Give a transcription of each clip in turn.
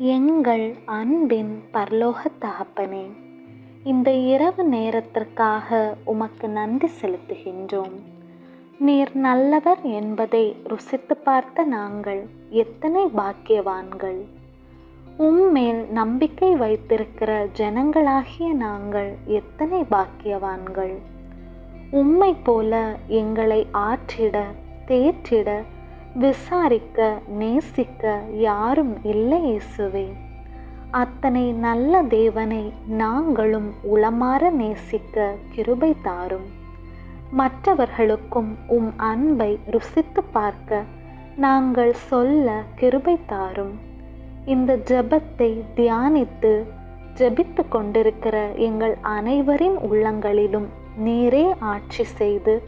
எங்கள் அன்பின் பரலோக தகப்பனே இந்த இரவு நேரத்திற்காக உமக்கு நன்றி செலுத்துகின்றோம். நீர் நல்லவர் என்பதை ருசித்து பார்த்த நாங்கள் எத்தனை பாக்கியவான்கள். உம்மேல் நம்பிக்கை வைத்திருக்கிற ஜனங்களாகிய நாங்கள் எத்தனை பாக்கியவான்கள். உம்மை போல எங்களை ஆற்றிட தேற்றிட விசாரிக்க நேசிக்க யாரும் இல்லை இயேசுவே. அத்தனை நல்ல தேவனை நாங்களும் உளமாற நேசிக்க கிருபை தாரும். மற்றவர்களுக்கும் உம் அன்பை ருசித்து பார்க்க நாங்கள் சொல்ல கிருபை தாரும். இந்த ஜெபத்தை தியானித்து ஜபித்து கொண்டிருக்கிற எங்கள் அனைவரின் உள்ளங்களிலும் நீரே ஆட்சி செய்து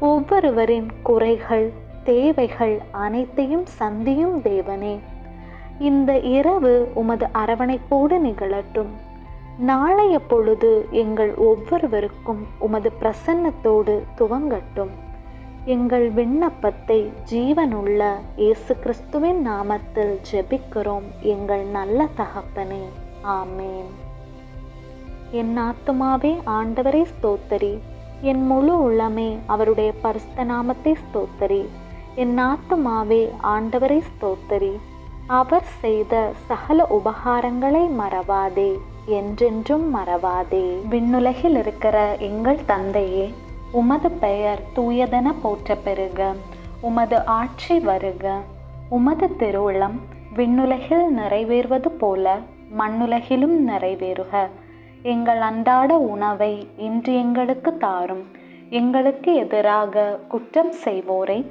ஒவ்வொருவரின் குறைகள் தேவைகள் அனைத்தையும் சந்தியும் தேவனே. இந்த இரவு உமது அரவணைப்போடு நிகழட்டும். நாளைய பொழுது எங்கள் ஒவ்வொருவருக்கும் உமது பிரசன்னத்தோடு துவங்கட்டும். எங்கள் விண்ணப்பத்தை ஜீவனுள்ள இயேசு கிறிஸ்துவின் நாமத்தில் ஜெபிக்கிறோம் எங்கள் நல்ல தகப்பனே. ஆமேன். என் ஆத்துமாவே ஆண்டவரை ஸ்தோத்தரி. என் முழு உள்ளமே அவருடைய பரிஸ்த நாமத்தை ஸ்தோத்தரி. என் ஆத்துமாவே ஆண்டவரை ஸ்தோத்தரி. அவர் செய்த சகல உபகாரங்களை மறவாதே என்றென்றும் மறவாதே. விண்ணுலகில் இருக்கிற எங்கள் தந்தையே உமது பெயர் தூயதென போற்ற பெருக உமது ஆட்சி வருக. உமது திருவுளம் விண்ணுலகில் நிறைவேறுவது போல மண்ணுலகிலும் நிறைவேறுக. எங்கள் அன்றாட உணவை இன்று எங்களுக்கு தாரும். எங்களுக்கு எதிராக குற்றம் செய்வோரை